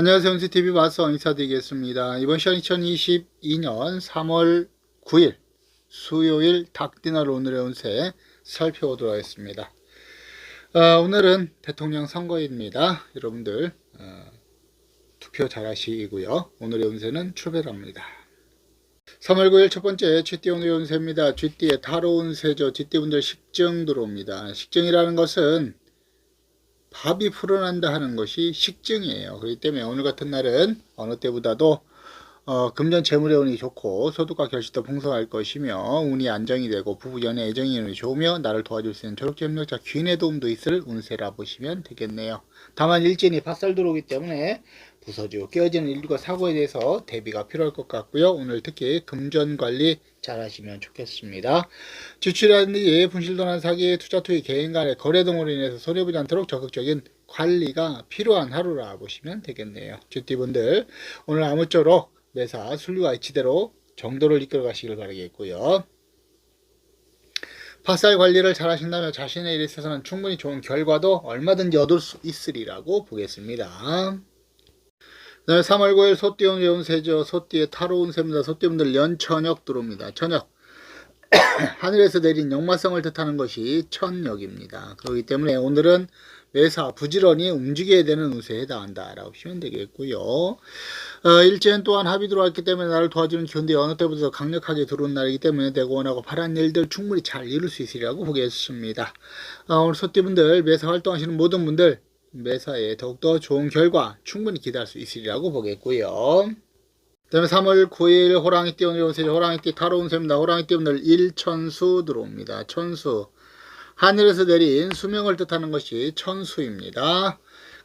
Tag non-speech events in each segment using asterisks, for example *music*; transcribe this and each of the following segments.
안녕하세요. 은수TV 마스터 인사드리겠습니다. 이번 시간 2022년 3월 9일 수요일 닭디날 오늘의 운세 살펴보도록 하겠습니다. 어, 오늘은 대통령 선거입니다. 여러분들 어, 투표 잘 하시고요. 오늘의 운세는 출발합니다. 3월 9일 첫 번째 쥐띠 오늘의 운세입니다. 쥐띠의 타로 운세죠. 쥐띠 분들 식증 들어옵니다. 식증이라는 것은 밥이 풀어난다 하는 것이 식증이에요. 그렇기 때문에 오늘 같은 날은 어느 때보다도 어, 금전 재물의 운이 좋고 소득과 결실도 풍성할 것이며 운이 안정이 되고 부부 연애 애정의 운이 좋으며 나를 도와줄 수 있는 조력자 협력자 귀인의 도움도 있을 운세라 보시면 되겠네요. 다만 일진이 밭살 들어오기 때문에 부서지고 깨어지는 일과 사고에 대해서 대비가 필요할 것 같고요. 오늘 특히 금전 관리 잘 하시면 좋겠습니다. 주출이라든지 분실도난 사기, 투자 투기, 개인 간의 거래 등으로 인해서 손해보지 않도록 적극적인 관리가 필요한 하루라 보시면 되겠네요. 주띠분들 오늘 아무쪼록 매사 순리와 이치대로 정도를 이끌어 가시길 바라겠고요. 밭살 관리를 잘 하신다면 자신의 일에 있어서는 충분히 좋은 결과도 얼마든지 얻을 수 있으리라고 보겠습니다. 네, 3월 9일 소띠온 연세죠. 소띠의 타로 운세입니다. 소띠분들 연천역 들어옵니다. 천역. *coughs* 하늘에서 내린 역마성을 뜻하는 것이 천역입니다. 그렇기 때문에 오늘은 매사 부지런히 움직여야 되는 운세에 해당한다 라고 보시면 되겠고요. 어, 일제는 또한 합이 들어왔기 때문에 나를 도와주는 기운들이 어느 때보다 강력하게 들어온 날이기 때문에 내가 원하고 바란 일들 충분히 잘 이룰 수 있으리라고 보겠습니다. 어, 오늘 소띠분들 매사 활동하시는 모든 분들 매사에 더욱더 좋은 결과 충분히 기대할 수 있으리라고 보겠고요. 그 다음에 3월 9일 호랑이띠 오늘 운세 호랑이띠 타로 운세입니다. 호랑이띠 오늘 일천수 들어옵니다. 천수 하늘에서 내린 수명을 뜻하는 것이 천수입니다.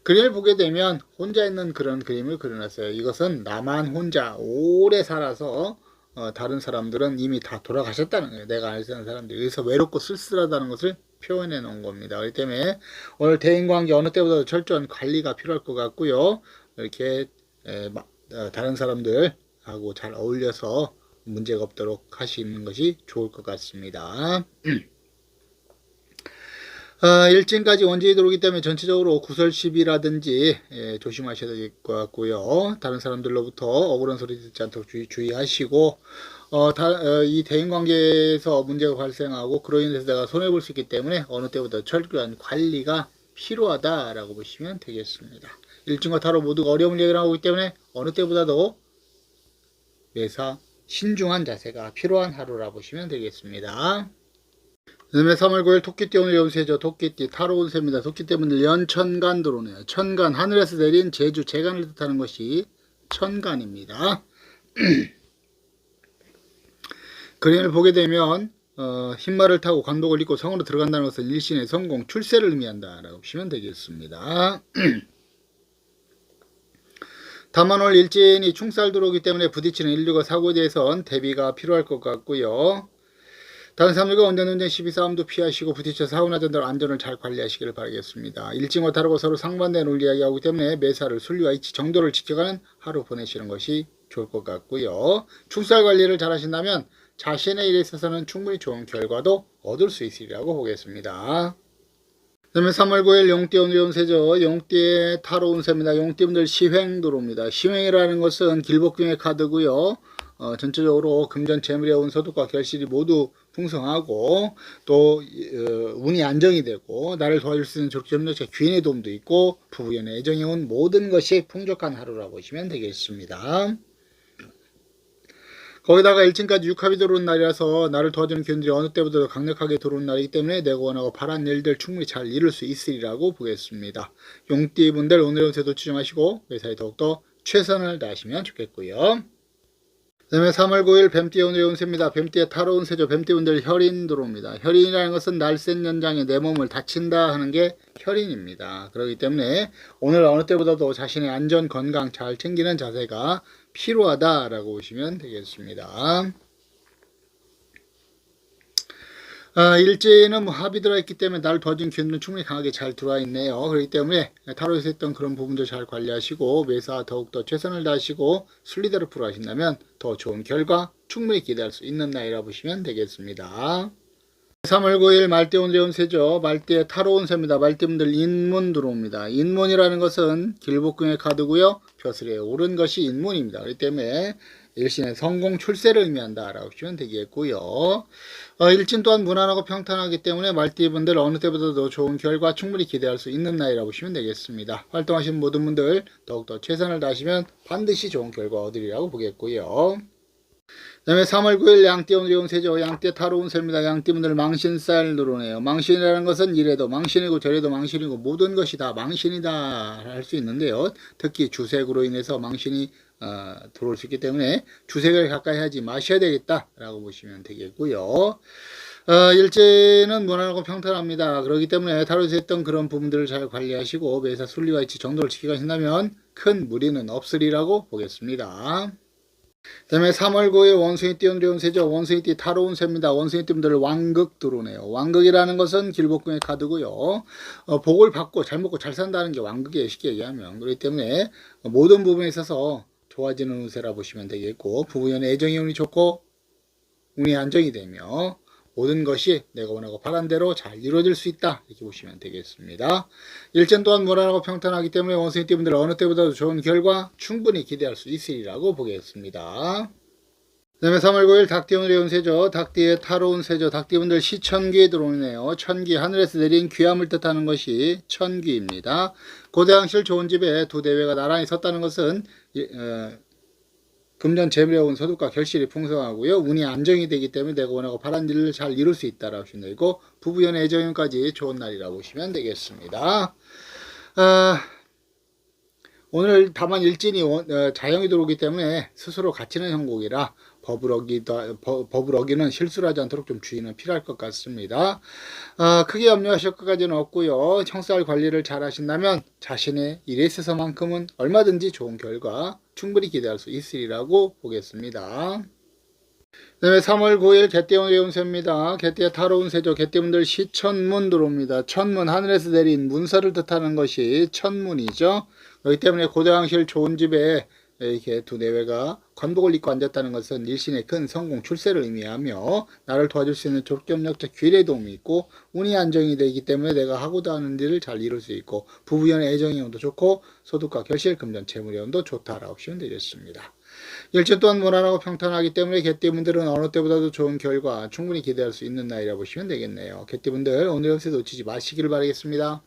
그림을 보게 되면 혼자 있는 그런 그림을 그려놨어요. 이것은 나만 혼자 오래 살아서 어, 다른 사람들은 이미 다 돌아가셨다는 거예요. 내가 알지 않는 사람들이. 그래서 외롭고 쓸쓸하다는 것을 표현해 놓은 겁니다. 그렇기 때문에 오늘 대인관계 어느 때보다도 철저한 관리가 필요할 것 같고요. 이렇게 에, 마, 어, 다른 사람들하고 잘 어울려서 문제가 없도록 하시는 것이 좋을 것 같습니다. *clears throat* 어, 일진까지 원진이 들어오기 때문에 전체적으로 구설시비라든지 예, 조심하셔야 될 것 같고요. 다른 사람들로부터 억울한 소리 듣지 않도록 주의, 주의 하시고 어, 다, 어, 이 대인관계에서 문제가 발생하고 그로 인해서 내가 손해볼 수 있기 때문에 어느 때보다 철저한 관리가 필요하다라고 보시면 되겠습니다. 일진과 타로 모두가 어려움을 예견하고 있기 때문에 어느 때보다도 매사 신중한 자세가 필요한 하루라 보시면 되겠습니다. 그 다음에 3월 9일 토끼띠 오늘 연세죠. 토끼띠 타로 운세입니다. 토끼띠 분들 연천간 들어오네요. 천간 하늘에서 내린 제주 재간을 뜻하는 것이 천간입니다. *clears throat* 그림을 보게 되면 어, 흰말을 타고 관복을 입고 성으로 들어간다는 것은 일신의 성공, 출세를 의미한다 라고 보시면 되겠습니다. *clears throat* 다만 올 일진이 충살 들어오기 때문에 부딪히는 인류가 사고에 대해선 대비가 필요할 것 같고요. 다른 사람들과 운전운전 시비 싸움도 피하시고 부딪혀 나던 대로 안전을 잘 관리하시기를 바라겠습니다. 일진과 다르고 서로 상반된 논리 이야기하기 때문에 매사를 순리와 이치 정도를 지켜가는 하루 보내시는 것이 좋을 것 같고요. 충살 관리를 잘 하신다면 자신의 일에 있어서는 충분히 좋은 결과도 얻을 수 있으리라고 보겠습니다. 그 다음에 3월 9일 용띠 오늘 운세죠. 용띠의 타로 운세입니다. 용띠분들 시횡 들어옵니다. 시횡이라는 것은 길복궁의 카드고요. 어, 전체적으로 금전 재물의 운 소득과 결실이 모두 풍성하고 또 어, 운이 안정이 되고 나를 도와줄 수 있는 조력자 귀인의 도움도 있고 부부연의 애정이 온 모든 것이 풍족한 하루라 보시면 되겠습니다. 거기다가 1층까지 육합이 들어온 날이라서 나를 도와주는 기운들이 어느 때보다도 강력하게 들어온 날이기 때문에 내가 원하고 바란 일들 충분히 잘 이룰 수 있으리라고 보겠습니다. 용띠분들 오늘의 운세도 추정하시고 매사에 더욱더 최선을 다하시면 좋겠고요. 그 다음에 3월 9일 뱀띠 오늘의 운세입니다. 뱀띠의 타로 운세죠. 뱀띠분들 혈인 들어옵니다. 혈인이라는 것은 날쌘 연장에 내 몸을 다친다 하는 게 혈인입니다. 그렇기 때문에 오늘 어느 때보다도 자신의 안전 건강 잘 챙기는 자세가 필요하다라고 보시면 되겠습니다. 아, 일제는 뭐 합이 들어있기 때문에 나를 도와준 기운은 충분히 강하게 잘 들어와 있네요. 그렇기 때문에 타로에서 했던 그런 부분도 잘 관리하시고 매사 더욱더 최선을 다하시고 순리대로 풀어하신다면 더 좋은 결과 충분히 기대할 수 있는 나이라 보시면 되겠습니다. 3월 9일 말띠 오늘의 운세죠. 말띠에 타로운 새입니다. 말띠분들 인문 들어옵니다. 인문이라는 것은 길복궁의 카드고요. 벼슬에 오른 것이 인문입니다. 그렇기 때문에 일신의 성공 출세를 의미한다라고 보시면 되겠고요. 어, 일진 또한 무난하고 평탄하기 때문에 말띠분들 어느 때보다도 좋은 결과 충분히 기대할 수 있는 나이라고 보시면 되겠습니다. 활동하시는 모든 분들 더욱더 최선을 다하시면 반드시 좋은 결과 얻으리라고 보겠고요. 그 다음에 3월 9일 양띠 오늘의 운세죠. 양띠 타로운 새입니다. 양띠 분들 망신살 들어오네요. 망신이라는 것은 이래도 망신이고 저래도 망신이고 모든 것이 다 망신이다 할 수 있는데요. 특히 주색으로 인해서 망신이 어, 들어올 수 있기 때문에 주색을 가까이 하지 마셔야 되겠다라고 보시면 되겠고요. 어, 일제는 무난하고 평탄합니다. 그렇기 때문에 타로에서 했던 그런 부분들을 잘 관리하시고 매사 순리와 이치 정도를 지켜가신다면 큰 무리는 없으리라고 보겠습니다. 그 다음에 3월 9일 원숭이 띠 오늘의 운세죠. 원숭이 띠 타로운 새입니다. 원숭이 띠분들 왕극 들어오네요. 왕극이라는 것은 길복궁의 카드고요. 어, 복을 받고 잘 먹고 잘 산다는 게 왕극이에요. 쉽게 얘기하면. 그렇기 때문에 모든 부분에 있어서 좋아지는 운세라 보시면 되겠고 부부연의 애정이 운이 좋고 운이 안정이 되며 모든 것이 내가 원하고 바란 대로 잘 이루어질 수 있다 이렇게 보시면 되겠습니다. 일전 또한 무난하고 평탄하기 때문에 원숭이 띠분들 어느 때보다도 좋은 결과 충분히 기대할 수 있으리라고 보겠습니다. 그 다음에 3월 9일 닭띠운의 운세죠. 닭띠의 타로운 세죠. 닭띠분들 시천기에 들어오네요. 천기, 하늘에서 내린 귀함을 뜻하는 것이 천기입니다. 고대왕실 좋은 집에 두 대회가 나란히 섰다는 것은 어, 금전 재물에 온 소득과 결실이 풍성하고요. 운이 안정이 되기 때문에 내가 원하고 바란 일을 잘 이룰 수 있다라고 보시면 되고 부부연의 애정연까지 좋은 날이라고 보시면 되겠습니다. 아, 오늘 다만 일진이 원- 어, 자영이 들어오기 때문에 스스로 갇히는 형국이라 법을 어기다 법- 법을 어기는 실수를 하지 않도록 좀 주의는 필요할 것 같습니다. 아, 크게 염려하실 것까지는 없고요. 청살 관리를 잘 하신다면 자신의 일에 있어서만큼은 얼마든지 좋은 결과 충분히 기대할 수 있으리라고 보겠습니다. 그 다음에 3월 9일 개띠의 운세입니다. 개띠의 타로 운 세죠. 개띠분들 시천문 들어옵니다. 천문 하늘에서 내린 문서를 뜻하는 것이 천문이죠. 그렇기 때문에 고대왕실 좋은 집에 이렇게 두 내외가 관복을 입고 앉았다는 것은 일신의 큰 성공 출세를 의미하며 나를 도와줄 수 있는 족경력적 귀의 도움이 있고 운이 안정이 되기 때문에 내가 하고자 하는 일을 잘 이룰 수 있고 부부연의 애정의 운도 좋고 소득과 결실 금전 재물의 운도 좋다라고 보시면 되겠습니다. 일주 또한 무난하고 평탄하기 때문에 개띠분들은 어느 때보다도 좋은 결과 충분히 기대할 수 있는 나이라 보시면 되겠네요. 개띠분들 오늘 연세 놓치지 마시기를 바라겠습니다.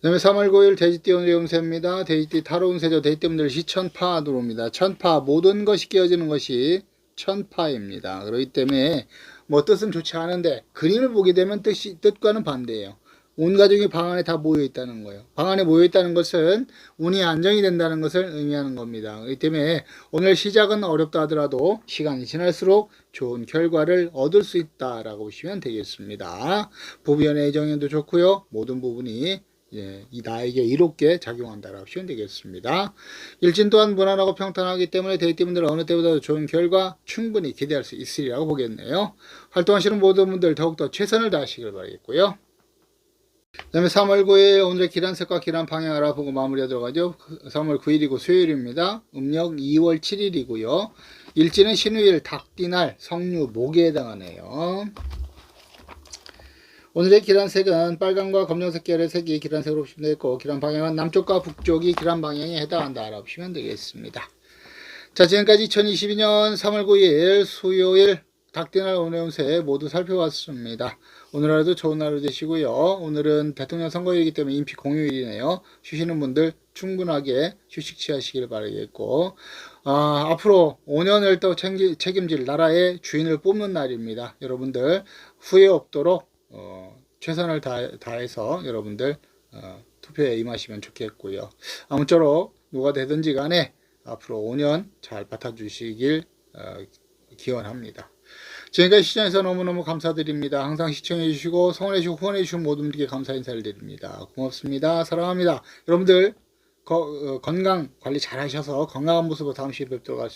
그 다음에 3월 9일 돼지띠 오늘의 운세입니다. 돼지띠 타로 운세죠. 돼지띠분들 시천파 들어옵니다. 천파 모든 것이 깨어지는 것이 천파입니다. 그렇기 때문에 뭐 뜻은 좋지 않은데 그림을 보게 되면 뜻이 뜻과는 반대예요. 온 가족이 방 안에 다 모여 있다는 거예요. 방 안에 모여 있다는 것은 운이 안정이 된다는 것을 의미하는 겁니다. 그렇기 때문에 오늘 시작은 어렵다 하더라도 시간이 지날수록 좋은 결과를 얻을 수 있다라고 보시면 되겠습니다. 부부연의 애정연도 좋고요. 모든 부분이 예, 이 나에게 이롭게 작용한다라고 보시면 되겠습니다. 일진 또한 무난하고 평탄하기 때문에 데이트 분들 어느 때보다도 좋은 결과 충분히 기대할 수 있으리라고 보겠네요. 활동하시는 모든 분들 더욱더 최선을 다하시길 바라겠고요. 그 다음에 3월 9일 오늘의 기란색과 기란 방향 알아보고 마무리하도록 하죠. 3월 9일이고 수요일입니다. 음력 2월 7일이고요. 일지는 신우일, 닭띠날, 성류, 목에 해당하네요. 오늘의 기란색은 빨강과 검정색 계열의 색이 기란색으로 보시면 되겠고 기란 방향은 남쪽과 북쪽이 기란 방향에 해당한다 알아보시면 되겠습니다. 자 지금까지 2022년 3월 9일 수요일 닭띠날 오늘 운세 모두 살펴봤습니다. 오늘 하루도 좋은 하루 되시고요. 오늘은 대통령 선거일이기 때문에 인피 공휴일이네요. 쉬시는 분들 충분하게 휴식 취하시길 바라겠고 아, 앞으로 5년을 또 챙기, 책임질 나라의 주인을 뽑는 날입니다. 여러분들 후회 없도록 어, 최선을 다, 다해서 여러분들 어, 투표에 임하시면 좋겠고요. 아무쪼록 누가 되든지 간에 앞으로 5년 잘 받아주시길 어, 기원합니다. 지금까지 시청해서 너무너무 감사드립니다. 항상 시청해주시고 성원해주시고 후원해주신 모든 분들께 감사 인사를 드립니다. 고맙습니다. 사랑합니다. 여러분들 거, 어, 건강 관리 잘 하셔서 건강한 모습으로 다음 시에 뵙도록,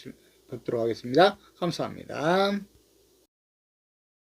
뵙도록 하겠습니다. 감사합니다.